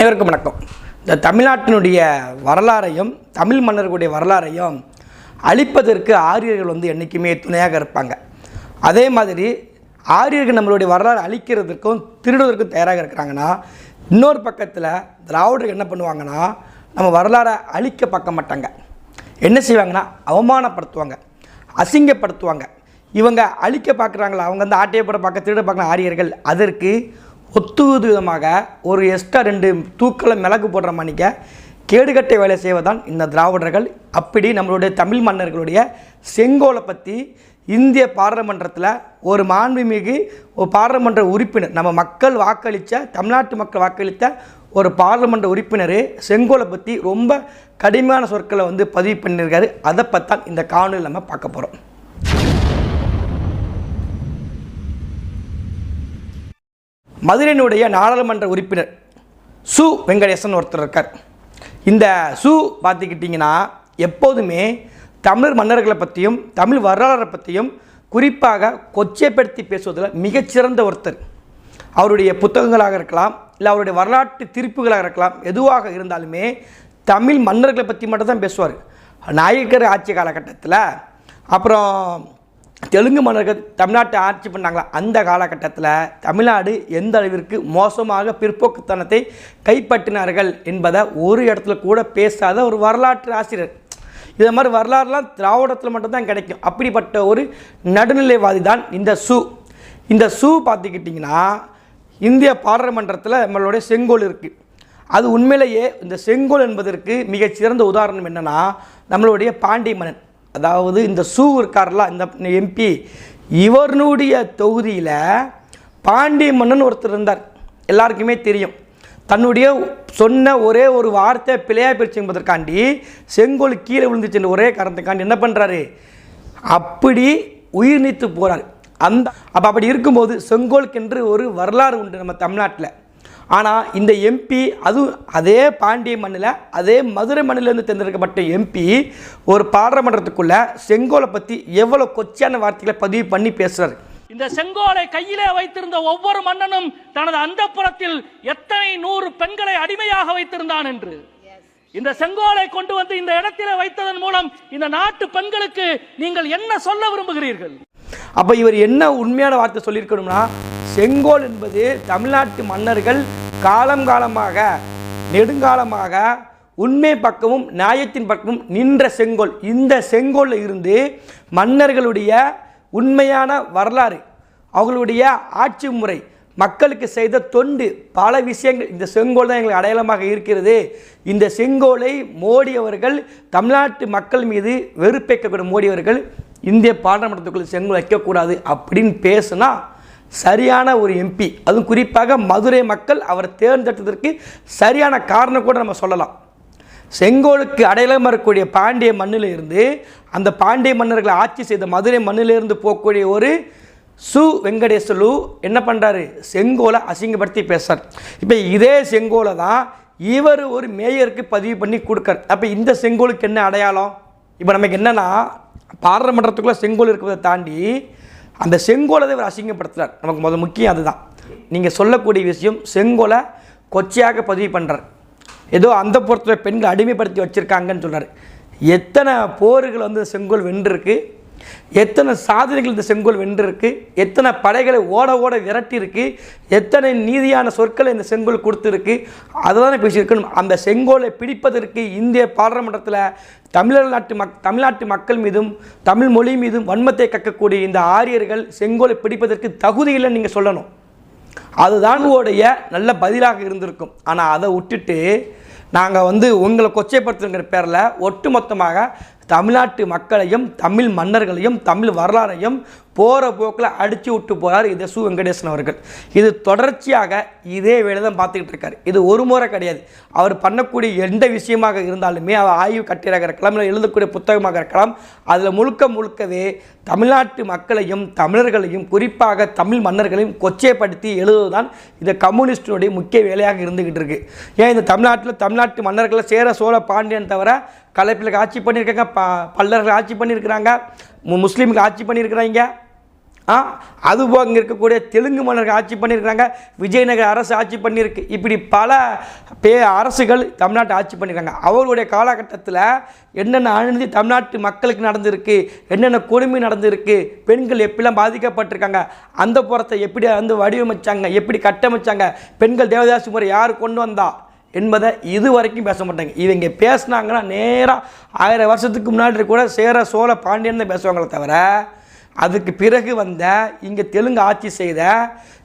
அனைவருக்கும் வணக்கம். இந்த தமிழ்நாட்டினுடைய வரலாறையும் தமிழ் மன்னர்களுடைய வரலாறையும் அழிப்பதற்கு ஆரியர்கள் வந்து என்றைக்குமே துணையாக இருப்பாங்க. அதே மாதிரி ஆரியர்கள் நம்மளுடைய வரலாறு அழிக்கிறதுக்கும் திருடுவதற்கும் தயாராக இருக்கிறாங்கன்னா இன்னொரு பக்கத்தில் திராவிடர்கள் என்ன பண்ணுவாங்கன்னா நம்ம வரலாறை அழிக்க பார்க்க மாட்டாங்க. என்ன செய்வாங்கன்னா அவமானப்படுத்துவாங்க அசிங்கப்படுத்துவாங்க. இவங்க அழிக்க பார்க்குறாங்களா அவங்க வந்து ஆட்டையை போட பார்க்க திருட பார்க்கலாம் ஆரியர்கள் அதற்கு ஒத்துவது விதமாக ஒரு எக்ஸ்ட்ரா ரெண்டு தூக்களை மிளகு போடுற மணிக்க கேடுகட்டை வேலை செய்வதான் இந்த திராவிடர்கள். அப்படி நம்மளுடைய தமிழ் மன்னர்களுடைய செங்கோலை பற்றி இந்திய பாராளுமன்றத்தில் ஒரு மாண்புமிகு ஒரு பாராளுமன்ற உறுப்பினர் நம்ம மக்கள் வாக்களித்த தமிழ்நாட்டு மக்கள் வாக்களித்த ஒரு பாராளுமன்ற உறுப்பினர் செங்கோலை பற்றி ரொம்ப கடுமையான சொற்களை வந்து பதிவு பண்ணியிருக்காரு. அதை பற்றி தான் இந்த காணொலியில் நம்ம பார்க்க போகிறோம் மதுரையினுடைய நாடாளுமன்ற உறுப்பினர் சு வெங்கடேசன் ஒருத்தர் இருக்கார். இந்த சு பார்த்துக்கிட்டிங்கன்னா எப்போதுமே தமிழ் மன்னர்களை பற்றியும் தமிழ் வரலாறை பற்றியும் குறிப்பாக கொச்சைப்படுத்தி பேசுவதில் மிகச்சிறந்த ஒருத்தர். அவருடைய புத்தகங்களாக இருக்கலாம் இல்லை அவருடைய வரலாற்று திருப்புகளாக இருக்கலாம் எதுவாக இருந்தாலுமே தமிழ் மன்னர்களை பற்றி மட்டும் தான் பேசுவார். நாயக்கர் ஆட்சி காலகட்டத்தில் அப்புறம் தெலுங்கு மன்னர்கள் தமிழ்நாட்டை ஆட்சி பண்ணாங்களா? அந்த காலகட்டத்தில் தமிழ்நாடு எந்த அளவிற்கு மோசமாக பிற்போக்குத்தனத்தை கைப்பற்றினார்கள் என்பதை ஒரு இடத்துல கூட பேசாத ஒரு வரலாற்று ஆசிரியர். இதை மாதிரி வரலாறுலாம் திராவிடத்தில் மட்டும்தான் கிடைக்கும். அப்படிப்பட்ட ஒரு நடுநிலைவாதி தான் இந்த சு. இந்த சு பார்த்துக்கிட்டிங்கன்னா இந்திய பாராளுமன்றத்தில் நம்மளுடைய செங்கோல் இருக்குது அது உண்மையிலேயே இந்த செங்கோல் என்பதற்கு மிகச்சிறந்த உதாரணம் என்னென்னா நம்மளுடைய பாண்டிய மன்னன் அதாவது இந்த சூ இருக்கார்ல இந்த எம்பி இவருடைய தொகுதியில் பாண்டிய மன்னன் ஒருத்தர் இருந்தார். எல்லாருக்குமே தெரியும். தன்னுடைய சொன்ன ஒரே ஒரு வார்த்தை பிழையாக பிரிச்சு என்பதற்காண்டி செங்கோல் கீழே விழுந்துச்சு ஒரே காரணத்துக்காண்டி என்ன பண்ணுறாரு அப்படி உயிர் நீத்து போகிறார் அந்த அப்போ அப்படி இருக்கும்போது செங்கோலுக்கென்று ஒரு வரலாறு உண்டு நம்ம தமிழ்நாட்டில். ஆனால் இந்த எம்பி அதுவும் அதே பாண்டிய மண்ணில் அதே மதுரை மண்ணிலேருந்து தேர்ந்தெடுக்கப்பட்ட எம்பி ஒரு பாராளுமன்றத்துக்குள்ள செங்கோலை பற்றி எவ்வளோ கொச்சையான வார்த்தைகளை பதிவு பண்ணி பேசுகிறார் இந்த செங்கோலை கையிலே வைத்திருந்த ஒவ்வொரு மன்னனும் தனது அந்தப்புறத்தில் எத்தனை நூறு பெண்களை அடிமையாக வைத்திருந்தான் என்று. இந்த செங்கோலை கொண்டு வந்து இந்த இடத்திலே வைத்ததன் மூலம் இந்த நாட்டு பெண்களுக்கு நீங்கள் என்ன சொல்ல விரும்புகிறீர்கள்? அப்போ இவர் என்ன உண்மையான வார்த்தை சொல்லியிருக்கணும்னா செங்கோல் என்பது தமிழ்நாட்டு மன்னர்கள் காலம் காலமாக நெடுங்காலமாக உண்மை பக்கமும் நியாயத்தின் பக்கமும் நின்ற செங்கோல். இந்த செங்கோலில் இருந்து மன்னர்களுடைய உண்மையான வரலாறு அவர்களுடைய ஆட்சி முறை மக்களுக்கு செய்த தொண்டு பல விஷயங்கள் இந்த செங்கோல் தான் எங்களுக்கு அடையாளமாக இருக்கிறது. இந்த செங்கோலை மோடி அவர்கள் தமிழ்நாட்டு மக்கள் மீது வெறுப்பேற்கக்கூடிய மோடி அவர்கள் இந்திய பாராளுமன்றத்துக்குள் செங்கோல் வைக்கக்கூடாது அப்படின்னு பேசுனா சரியான ஒரு எம்பி அதுவும் குறிப்பாக மதுரை மக்கள் அவர் தேர்ந்தெடுத்ததற்கு சரியான காரணம் கூட நம்ம சொல்லலாம். செங்கோலுக்கு அடையாளமாக இருக்கக்கூடிய பாண்டிய மண்ணில் இருந்து அந்த பாண்டிய மன்னர்களை ஆட்சி செய்த மதுரை மண்ணிலிருந்து போகக்கூடிய ஒரு சு வெங்கடேசலு என்ன பண்ணுறாரு செங்கோலை அசிங்கப்படுத்தி பேசுறார். இப்போ இதே செங்கோலை தான் இவர் ஒரு மேயருக்கு பதிவு பண்ணி கொடுக்கார் அப்போ இந்த செங்கோலுக்கு என்ன அடையாளம்? இப்போ நமக்கு என்னென்னா பாராளுமன்றத்துக்குள்ளே செங்கோல் இருக்கிறத தாண்டி அந்த செங்கோலை தான் இவர் அசிங்கப்படுத்துகிறார் நமக்கு முதல் முக்கியம் அதுதான். நீங்கள் சொல்லக்கூடிய விஷயம் செங்கோலை கொச்சையாக பதிவு பண்ணுறார் ஏதோ அந்த பொறுத்த பெண்கள் அடிமைப்படுத்தி வச்சுருக்காங்கன்னு சொல்கிறார் எத்தனை போர்கள் வந்து செங்கோல் வென்றிருக்கு? எத்தனை சாதனைகள் இந்த செங்கோல் வென்றிருக்கு? எத்தனை படைகளை ஓட ஓட விரட்டியிருக்கு? எத்தனை நீதியான சொற்களை இந்த செங்கோல் கொடுத்துருக்கு? அதை தானே பேசியிருக்கணும். அந்த செங்கோலை பிடிப்பதற்கு இந்திய பாராளுமன்றத்தில் தமிழர் நாட்டு மக் தமிழ்நாட்டு மக்கள் மீதும் தமிழ் மொழி மீதும் வன்மத்தை கக்கக்கூடிய இந்த ஆரியர்கள் செங்கோலை பிடிப்பதற்கு தகுதி இல்லைன்னு நீங்கள் சொல்லணும். அதுதான் உங்களுடைய நல்ல பதிலாக இருந்திருக்கும். ஆனால் அதை விட்டுட்டு நாங்கள் வந்து உங்களை கொச்சைப்படுத்துங்கிற பேரில் ஒட்டுமொத்தமாக தமிழ்நாட்டு மக்களையும் தமிழ் மன்னர்களையும் தமிழ் வரலாறையும் போகிற போக்கில் அடித்து விட்டு போகிறார் இது சு வெங்கடேசன் அவர்கள். இது தொடர்ச்சியாக இதே வேலை தான் பார்த்துக்கிட்டு இருக்கார். இது ஒரு முறை கிடையாது. அவர் பண்ணக்கூடிய எந்த விஷயமாக இருந்தாலுமே அவர் ஆய்வு கட்டிடாக இருக்கலாம் இல்லை எழுதக்கூடிய புத்தகமாக இருக்கலாம். அதில் முழுக்க முழுக்கவே தமிழ்நாட்டு மக்களையும் தமிழர்களையும் குறிப்பாக தமிழ் மன்னர்களையும் கொச்சைப்படுத்தி எழுதுவதுதான் இந்த கம்யூனிஸ்டினுடைய முக்கிய வேலையாக இருந்துக்கிட்டு இருக்குது ஏன் இந்த தமிழ்நாட்டில் தமிழ்நாட்டு மன்னர்களை சேர சோழ பாண்டியன் தவிர கலைப்பிலுக்கு ஆட்சி பண்ணியிருக்காங்க ப பல்லர்கள் ஆட்சி பண்ணியிருக்கிறாங்க மு முஸ்லீமுக்கு ஆட்சி பண்ணியிருக்கிறாங்க. ஆ அதுபோக இங்கே இருக்கக்கூடிய தெலுங்கு மன்னர்கள் ஆட்சி பண்ணியிருக்கிறாங்க விஜயநகர அரசு ஆட்சி பண்ணியிருக்கு. இப்படி பல பே அரசுகள் தமிழ்நாட்டை ஆட்சி பண்ணியிருக்காங்க. அவர்களுடைய காலகட்டத்தில் என்னென்ன அநீதி தமிழ்நாட்டு மக்களுக்கு நடந்திருக்கு என்னென்ன கொடுமை நடந்திருக்கு பெண்கள் எப்படிலாம் பாதிக்கப்பட்டிருக்காங்க அந்த புறத்தை எப்படி வந்து வடிவமைச்சாங்க எப்படி கட்டமைச்சாங்க பெண்கள் தேவதாசி முறை யார் கொண்டு வந்தா என்பதை இது வரைக்கும் பேச மாட்டாங்க. இவங்க பேசுனாங்கன்னா நேராக ஆயிரம் வருஷத்துக்கு முன்னாடி கூட சேர சோழ பாண்டியன் தான் பேசுவாங்களே தவிர அதுக்கு பிறகு வந்த இங்கே தெலுங்கு ஆட்சி செய்த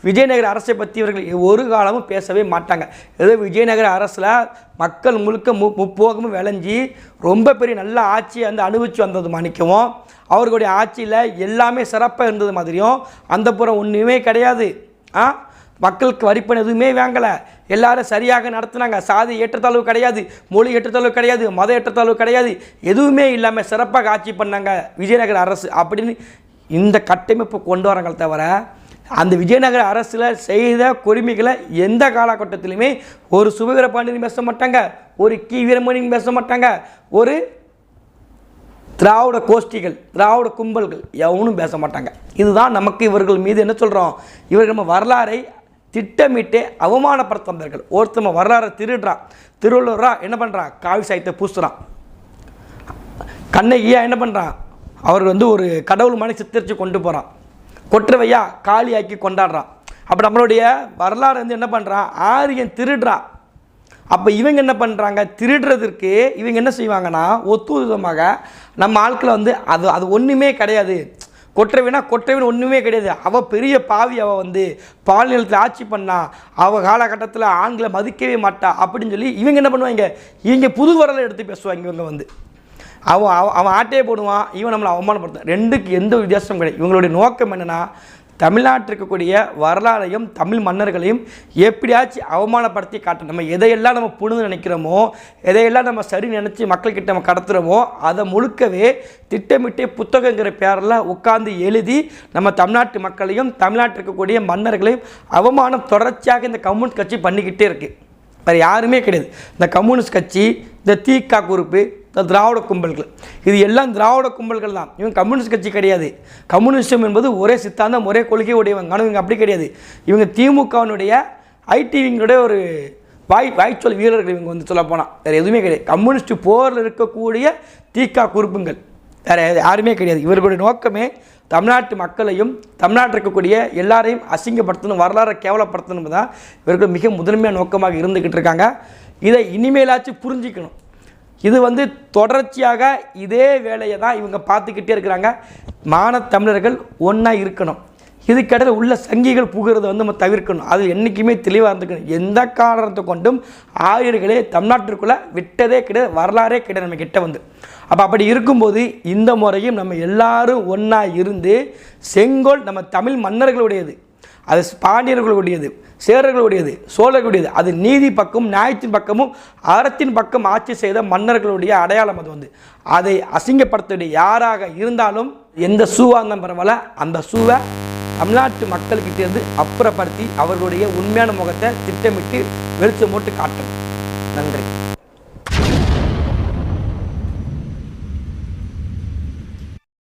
விஜயநகர அரசை பற்றி இவர்கள் ஒரு காலமும் பேசவே மாட்டாங்க. ஏதோ விஜயநகர அரசில் மக்கள் முழுக்க மு முப்போகமும் விளைஞ்சி ரொம்ப பெரிய நல்ல ஆட்சியை வந்து அனுபவிச்சு வந்தது மன்னிக்கவும் அவர்களுடைய ஆட்சியில் எல்லாமே சிறப்பாக இருந்தது மாதிரியும் அந்த புறம் ஒன்றுமே கிடையாது. ஆ? மக்களுக்கு வரிப்பணம் எதுவுமே வாங்கலை. எல்லாரும் சரியாக நடத்துனாங்க. சாதி ஏற்றத்தாழ்வு கிடையாது மொழி ஏற்றத்தாழ்வு கிடையாது மத ஏற்றத்தாழ்வு கிடையாது எதுவுமே இல்லாமல் சிறப்பாக ஆட்சி பண்ணாங்க விஜயநகர அரசு அப்படின்னு இந்த கட்டமைப்பு கொண்டு வராங்களே தவிர அந்த விஜயநகர அரசில் செய்த கொடுமைகளை எந்த காலகட்டத்திலுமே ஒரு சுபவீர பாண்டியன் பேச மாட்டாங்க ஒரு கி. வீரமணியும் பேச மாட்டாங்க ஒரு திராவிட கோஷ்டிகள் திராவிட கும்பல்கள் எவனும் பேச மாட்டாங்க. இதுதான் நமக்கு இவர்கள் மீது என்ன சொல்கிறோம் இவர்கள் நம்ம வரலாறை திட்டமிட்டே அவமானப்படுத்த வந்தார்கள் ஒருத்தவன் வரலாறை திருடுறான் திருவள்ளுவரா என்ன பண்ணுறான் காவி சாயத்தை பூசுகிறான் கண்ணகியா என்ன பண்ணுறான் அவர் வந்து ஒரு கடவுள் மனை சித்தரித்து கொண்டு போகிறான் கொற்றவையா காளியாக்கி கொண்டாடுறான். அப்போ நம்மளுடைய வரலாறு வந்து என்ன பண்ணுறான் ஆரியன் திருடுறான். அப்போ இவங்க என்ன பண்ணுறாங்க திருடுறதற்கு இவங்க என்ன செய்வாங்கன்னா ஒத்து விதமாக நம்ம ஆட்களை வந்து அது அது ஒன்றுமே கிடையாது. கொற்றவினா கொற்றவின் ஒன்றுமே கிடையாது. அவள் பெரிய பாவி அவள் வந்து பாலியலத்தில் ஆட்சி பண்ணா அவள் காலகட்டத்தில் ஆண்களை மதிக்கவே மாட்டா அப்படின்னு சொல்லி இவங்க என்ன பண்ணுவாங்க? இவங்க புது வரலை எடுத்து பேசுவாங்க இவங்க வந்து. அவன் அவன் அவன் ஆட்டையே போடுவான் இவன் நம்மளை அவமானப்படுத்தான் ரெண்டுக்கு எந்த வித்தியாசமும் கிடையாது. இவங்களுடைய நோக்கம் என்னென்னா தமிழ்நாட்டில் இருக்கக்கூடிய வரலாறையும் தமிழ் மன்னர்களையும் எப்படியாச்சும் அவமானப்படுத்தி காட்டணும். நம்ம எதையெல்லாம் நம்ம புனிது நினைக்கிறோமோ எதையெல்லாம் நம்ம சரி நினச்சி மக்கள்கிட்ட நம்ம கடத்துகிறோமோ அதை முழுக்கவே திட்டமிட்டு புத்தகங்கிற பேரில் உட்கார்ந்து எழுதி நம்ம தமிழ்நாட்டு மக்களையும் தமிழ்நாட்டில் இருக்கக்கூடிய மன்னர்களையும் அவமானம் தொடர்ச்சியாக இந்த கம்யூனிஸ்ட் கட்சி பண்ணிக்கிட்டே இருக்குது வேறு யாருமே கிடையாது. இந்த கம்யூனிஸ்ட் கட்சி இந்த தீக்கா குரூப்பு இந்த திராவிட கும்பல்கள். இது எல்லாம் திராவிட கும்பல்கள் தான். இவங்க கம்யூனிஸ்ட் கட்சி கிடையாது. கம்யூனிஸ்டம் என்பது ஒரே சித்தாந்தம் ஒரே கொள்கை உடையவங்க ஆனால் இவங்க அப்படி கிடையாது. இவங்க திமுகவினுடைய ஐடிவிங்களுடைய ஒரு வாய் வாய்ச்சொல் வீரர்கள் இவங்க வந்து சொல்ல போனால் வேறு எதுவுமே கிடையாது. கம்யூனிஸ்ட் போரில் இருக்கக்கூடிய தீக்கா குறுப்புங்கள் வேறு யாருமே கிடையாது. இவர்களுடைய நோக்கமே தமிழ்நாட்டு மக்களையும் தமிழ்நாட்டில் இருக்கக்கூடிய எல்லாரையும் அசிங்கப்படுத்தணும் வரலாறை கேவலப்படுத்தணும் தான் இவர்கள் மிக முதன்மையான நோக்கமாக இருந்துக்கிட்டு இருக்காங்க. இதை இனிமேலாச்சும் புரிஞ்சிக்கணும். இது வந்து தொடர்ச்சியாக இதே வேலையை தான் இவங்க பார்த்துக்கிட்டே இருக்கிறாங்க. மானத் தமிழர்கள் ஒன்றா இருக்கணும். இதுக்கிடையில் உள்ள சங்கிகள் புகிறத வந்து நம்ம தவிர்க்கணும். அது என்றைக்குமே தெளிவாக இருந்துக்கணும். எந்த காரணத்தை கொண்டும் ஆரியர்களே தமிழ்நாட்டிற்குள்ளே விட்டதே கிடையாது வரலாறே கிடையாது நம்ம கிட்ட வந்து. அப்போ அப்படி இருக்கும்போது இந்த முறையும் நம்ம எல்லாரும் ஒன்றா இருந்து செங்கோல் நம்ம தமிழ் மன்னர்களுடையது. அது பாண்டியர்களுடையது சேரர்களுடையது சோழர்களுடையது. அது நீதி பக்கமும் நியாயத்தின் பக்கமும் அறத்தின் பக்கம் ஆட்சி செய்த மன்னர்களுடைய அடையாளம் அது வந்து. அதை அசிங்கப்படுத்தக்கூடிய யாராக இருந்தாலும் எந்த ஷூவாக இருந்தாலும் பரவாயில்ல அந்த சூவை தமிழ்நாட்டு மக்கள்கிட்டேருந்து அப்புறப்படுத்தி அவர்களுடைய உண்மையான முகத்தை திட்டமிட்டு வெளிச்சம் போட்டு காட்டணும். நன்றி.